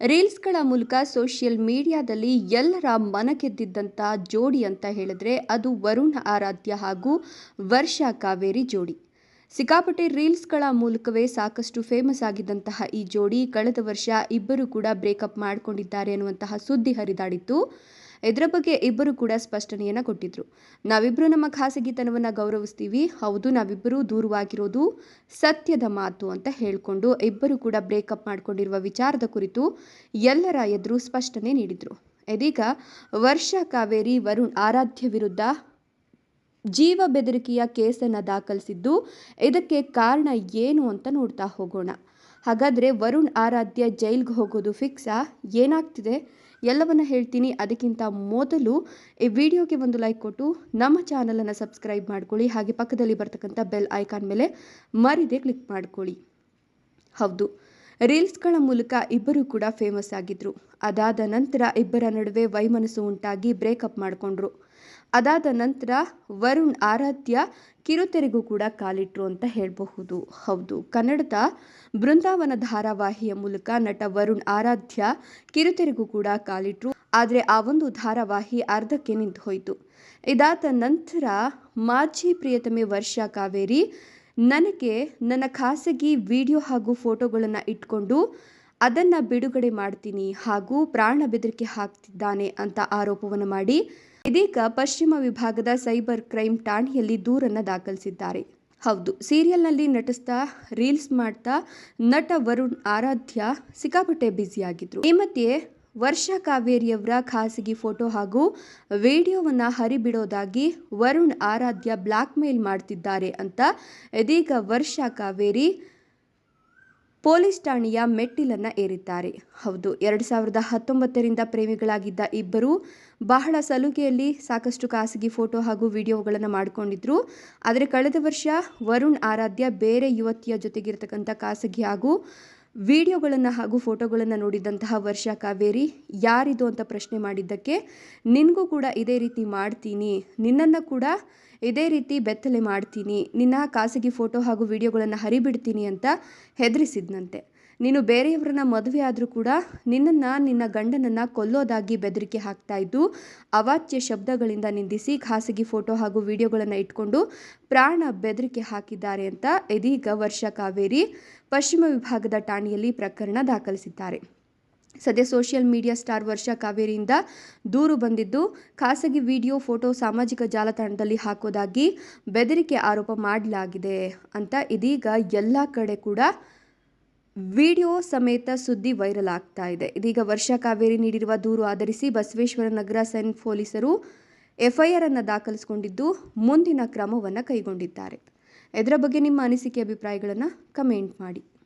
ರೀಲ್ಸ್ಗಳ ಮೂಲಕ ಸೋಷಿಯಲ್ ಮೀಡಿಯಾದಲ್ಲಿ ಎಲ್ಲರ ಮನಗೆದ್ದಿದ್ದಂಥ ಜೋಡಿ ಅಂತ ಹೇಳಿದ್ರೆ ಅದು ವರುಣ್ ಆರಾಧ್ಯ ಹಾಗೂ ವರ್ಷಾ ಕಾವೇರಿ ಜೋಡಿ. ಸಿಕ್ಕಾಪಟ್ಟೆ ರೀಲ್ಸ್ಗಳ ಮೂಲಕವೇ ಸಾಕಷ್ಟು ಫೇಮಸ್ ಆಗಿದ್ದಂತಹ ಈ ಜೋಡಿ ಕಳೆದ ವರ್ಷ ಇಬ್ಬರು ಕೂಡ ಬ್ರೇಕಪ್ ಮಾಡಿಕೊಂಡಿದ್ದಾರೆ ಅನ್ನುವಂತಹ ಸುದ್ದಿ ಹರಿದಾಡಿತ್ತು. ಇದರ ಬಗ್ಗೆ ಇಬ್ಬರು ಕೂಡ ಸ್ಪಷ್ಟನೆಯನ್ನು ಕೊಟ್ಟಿದ್ರು. ನಾವಿಬ್ಬರು ನಮ್ಮ ಖಾಸಗಿತನವನ್ನು ಗೌರವಿಸ್ತೀವಿ. ಹೌದು ನಾವಿಬ್ಬರು ದೂರವಾಗಿರೋದು ಸತ್ಯದ ಮಾತು ಅಂತ ಹೇಳಿಕೊಂಡು ಇಬ್ಬರು ಕೂಡ ಬ್ರೇಕಪ್ ಮಾಡಿಕೊಂಡಿರುವ ವಿಚಾರದ ಕುರಿತು ಎಲ್ಲರ ಎದುರು ಸ್ಪಷ್ಟನೆ ನೀಡಿದರು. ಇದೀಗ ವರ್ಷ ಕಾವೇರಿ ವರುಣ್ ಆರಾಧ್ಯ ವಿರುದ್ಧ ಜೀವ ಬೆದರಿಕೆಯ ಕೇಸನ್ನು ದಾಖಲಿಸಿದ್ದು ಇದಕ್ಕೆ ಕಾರಣ ಏನು ಅಂತ ನೋಡ್ತಾ ಹೋಗೋಣ. ಹಾಗಾದರೆ ವರುಣ್ ಆರಾಧ್ಯ ಜೈಲ್ಗೆ ಹೋಗೋದು ಫಿಕ್ಸಾ ಏನಾಗ್ತಿದೆ? ಎಲ್ಲವನ್ನ ಹೇಳ್ತೀನಿ. ಅದಕ್ಕಿಂತ ಮೊದಲು ಈ ವಿಡಿಯೋಗೆ ಒಂದು ಲೈಕ್ ಕೊಟ್ಟು ನಮ್ಮ ಚಾನಲನ್ನು ಸಬ್ಸ್ಕ್ರೈಬ್ ಮಾಡ್ಕೊಳ್ಳಿ. ಹಾಗೆ ಪಕ್ಕದಲ್ಲಿ ಬರ್ತಕ್ಕಂಥ ಬೆಲ್ ಐಕಾನ್ ಮೇಲೆ ಮರಿದೆ ಕ್ಲಿಕ್ ಮಾಡ್ಕೊಳ್ಳಿ. ಹೌದು. ರೀಲ್ಸ್ಗಳ ಮೂಲಕ ಇಬ್ಬರು ಕೂಡ ಫೇಮಸ್ ಆಗಿದ್ರು. ಅದಾದ ನಂತರ ಇಬ್ಬರ ನಡುವೆ ವೈಮನಸ್ಸು ಉಂಟಾಗಿ ಬ್ರೇಕಪ್ ಮಾಡಿಕೊಂಡ್ರು. ಅದಾದ ನಂತರ ವರುಣ್ ಆರಾಧ್ಯ ಕಿರುತೆರೆಗೂ ಕೂಡ ಕಾಲಿಟ್ರು ಅಂತ ಹೇಳಬಹುದು. ಹೌದು, ಕನ್ನಡದ ಬೃಂದಾವನ ಧಾರಾವಾಹಿಯ ಮೂಲಕ ನಟ ವರುಣ್ ಆರಾಧ್ಯ ಕಿರುತೆರೆಗೂ ಕೂಡ ಕಾಲಿಟ್ರು. ಆದರೆ ಆ ಒಂದು ಧಾರಾವಾಹಿ ಅರ್ಧಕ್ಕೆ ನಿಂತು ಹೋಯಿತು. ಇದಾದ ನಂತರ ಮಾಜಿ ಪ್ರಿಯತಮೆ ವರ್ಷಾ ಕಾವೇರಿ ನನಗೆ ನನ್ನ ಖಾಸಗಿ ವಿಡಿಯೋ ಹಾಗೂ ಫೋಟೋಗಳನ್ನು ಇಟ್ಕೊಂಡು ಅದನ್ನು ಬಿಡುಗಡೆ ಮಾಡ್ತೀನಿ ಹಾಗೂ ಪ್ರಾಣ ಬೆದರಿಕೆ ಹಾಕ್ತಿದ್ದಾನೆ ಅಂತ ಆರೋಪವನ್ನು ಮಾಡಿ ಇದೀಗ ಪಶ್ಚಿಮ ವಿಭಾಗದ ಸೈಬರ್ ಕ್ರೈಮ್ ಠಾಣೆಯಲ್ಲಿ ದೂರನ್ನು ದಾಖಲಿಸಿದ್ದಾರೆ. ಹೌದು, ಸೀರಿಯಲ್ನಲ್ಲಿ ನಟಿಸ್ತಾ ರೀಲ್ಸ್ ಮಾಡ್ತಾ ನಟ ವರುಣ್ ಆರಾಧ್ಯ ಸಿಕ್ಕಾಪಟ್ಟೆ ಬ್ಯುಸಿಯಾಗಿದ್ರು. ಈ ಮಧ್ಯೆ ವರ್ಷ ಕಾವೇರಿಯವರ ಖಾಸಗಿ ಫೋಟೋ ಹಾಗೂ ವಿಡಿಯೋವನ್ನು ಹರಿಬಿಡೋದಾಗಿ ವರುಣ್ ಆರಾಧ್ಯ ಬ್ಲ್ಯಾಕ್ ಮೇಲ್ ಮಾಡ್ತಿದ್ದಾರೆ ಅಂತ ಇದೀಗ ವರ್ಷ ಕಾವೇರಿ ಪೊಲೀಸ್ ಠಾಣೆಯ ಮೆಟ್ಟಿಲನ್ನು ಏರಿದ್ದಾರೆ. ಹೌದು, ಎರಡು ಸಾವಿರದ ಹತ್ತೊಂಬತ್ತರಿಂದ ಪ್ರೇಮಿಗಳಾಗಿದ್ದ ಇಬ್ಬರು ಬಹಳ ಸಲುಗೆಯಲ್ಲಿ ಸಾಕಷ್ಟು ಖಾಸಗಿ ಫೋಟೋ ಹಾಗೂ ವಿಡಿಯೋಗಳನ್ನು ಮಾಡಿಕೊಂಡಿದ್ರು. ಆದರೆ ಕಳೆದ ವರ್ಷ ವರುಣ್ ಆರಾಧ್ಯ ಬೇರೆ ಯುವತಿಯ ಜೊತೆಗಿರ್ತಕ್ಕಂಥ ಖಾಸಗಿ ಹಾಗೂ ವಿಡಿಯೋಗಳನ್ನು ಹಾಗೂ ಫೋಟೋಗಳನ್ನು ನೋಡಿದಂತಹ ವರ್ಷ ಕಾವೇರಿ, ಯಾರಿದು ಅಂತ ಪ್ರಶ್ನೆ ಮಾಡಿದ್ದಕ್ಕೆ, ನಿನಗೂ ಕೂಡ ಇದೇ ರೀತಿ ಮಾಡ್ತೀನಿ, ನಿನ್ನನ್ನು ಕೂಡ ಇದೇ ರೀತಿ ಬೆತ್ತಲೆ ಮಾಡ್ತೀನಿ, ನಿನ್ನ ಖಾಸಗಿ ಫೋಟೋ ಹಾಗೂ ವಿಡಿಯೋಗಳನ್ನು ಹರಿಬಿಡ್ತೀನಿ ಅಂತ ಹೆದರಿಸಿದ್ನಂತೆ. ನೀನು ಬೇರೆಯವರನ್ನ ಮದುವೆ ಆದರೂ ಕೂಡ ನಿನ್ನನ್ನು, ನಿನ್ನ ಗಂಡನನ್ನು ಕೊಲ್ಲೋದಾಗಿ ಬೆದರಿಕೆ ಹಾಕ್ತಾ ಇದ್ದು, ಅವಾಚ್ಯ ಶಬ್ದಗಳಿಂದ ನಿಂದಿಸಿ ಖಾಸಗಿ ಫೋಟೋ ಹಾಗೂ ವಿಡಿಯೋಗಳನ್ನು ಇಟ್ಕೊಂಡು ಪ್ರಾಣ ಬೆದರಿಕೆ ಹಾಕಿದ್ದಾರೆ ಅಂತ ಇದೀಗ ವರ್ಷ ಕಾವೇರಿ ಪಶ್ಚಿಮ ವಿಭಾಗದ ಠಾಣೆಯಲ್ಲಿ ಪ್ರಕರಣ ದಾಖಲಿಸಿದ್ದಾರೆ. ಸದ್ಯ ಸೋಷಿಯಲ್ ಮೀಡಿಯಾ ಸ್ಟಾರ್ ವರ್ಷ ಕಾವೇರಿಯಿಂದ ದೂರು ಬಂದಿದ್ದು, ಖಾಸಗಿ ವಿಡಿಯೋ, ಫೋಟೋ, ಸಾಮಾಜಿಕ ಜಾಲತಾಣದಲ್ಲಿ ಹಾಕೋದಾಗಿ ಬೆದರಿಕೆ ಆರೋಪ ಮಾಡಲಾಗಿದೆ ಅಂತ ಇದೀಗ ಎಲ್ಲ ಕಡೆ ಕೂಡ ವಿಡಿಯೋ ಸಮೇತ ಸುದ್ದಿ ವೈರಲ್ ಆಗ್ತಾ ಇದೆ. ಇದೀಗ ವರ್ಷ ಕಾವೇರಿ ನೀಡಿರುವ ದೂರು ಆಧರಿಸಿ ಬಸವೇಶ್ವರ ನಗರ ಸೈನ್ ಪೊಲೀಸರು ಎಫ್ಐಆರ್ ಅನ್ನು ದಾಖಲಿಸಿಕೊಂಡಿದ್ದು ಮುಂದಿನ ಕ್ರಮವನ್ನು ಕೈಗೊಂಡಿದ್ದಾರೆ. ಇದರ ಬಗ್ಗೆ ನಿಮ್ಮ ಅನಿಸಿಕೆ, ಅಭಿಪ್ರಾಯಗಳನ್ನು ಕಮೆಂಟ್ ಮಾಡಿ.